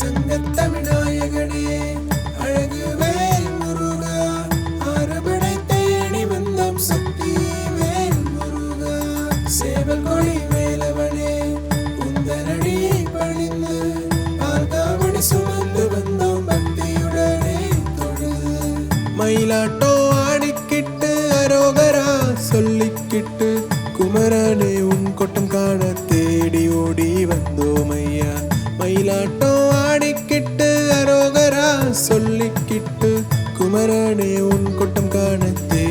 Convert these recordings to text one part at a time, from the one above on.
சங்கத்தமிழ்நாயகனே அழகு வேல் முருகா ஆறுபடை தேடி வந்தோம் சக்தி வேல் முருகா. சேவல் கொடி வேலவனே உந்தனடி பணிந்து ஆகாவடி சுமந்து வந்தோம் பக்தியுடனே தொழுது. மயிலாட்டோ ஆடிக்கிட்டு அரோகரா சொல்லிக்கிட்டு குமரனே உன் கொட்டம் காண தேடி ஓடி வந்தோம் ஐயா. மயிலாட்டோ சொல்லிக்கிட்டு குமரனே உன் கொட்டம் காணத்தே.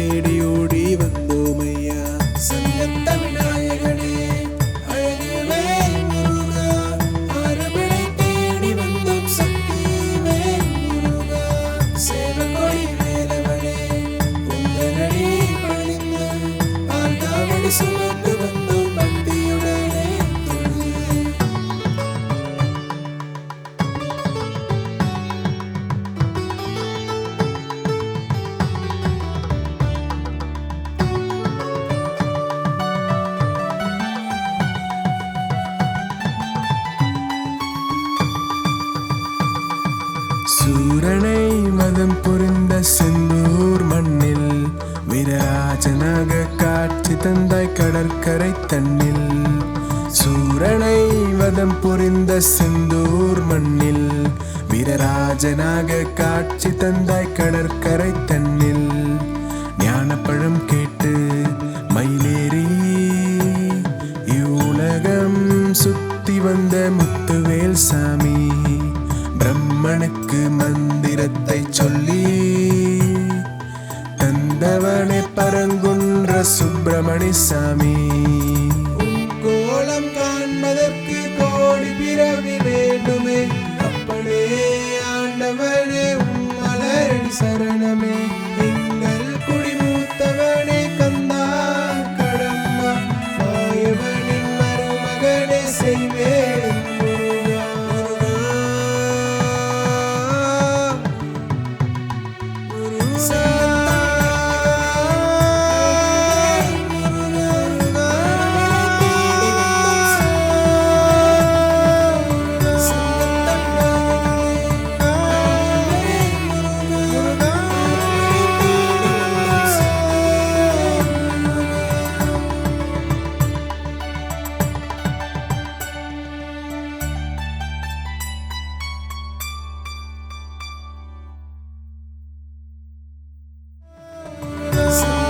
மகனை மதம் புரிந்த செந்தூர் மண்ணில் வீரராஜனாக காட்சி தந்தாய் கடற்கரை தண்ணில் சூரனை வதம் புரிந்த செந்தூர் மண்ணில் வீரராஜனாக காட்சி தந்தாய் கடற்கரை தண்ணில் ஞானப்பழம் கேட்டு மயிலேறி இவ்வுலகம் சுத்தி வந்த முத்துவேல் சாமி. பிரம்மனுக்கு மந்திரத்தை சொல்லி தந்தவனை பரங்குன்ற சுப்பிரமணி சாமி. கோலம் காண்பதற்கு கோடி பிறவி வேண்டுமே. அப்பனே ஆண்டவனே உன் மலரடி say So.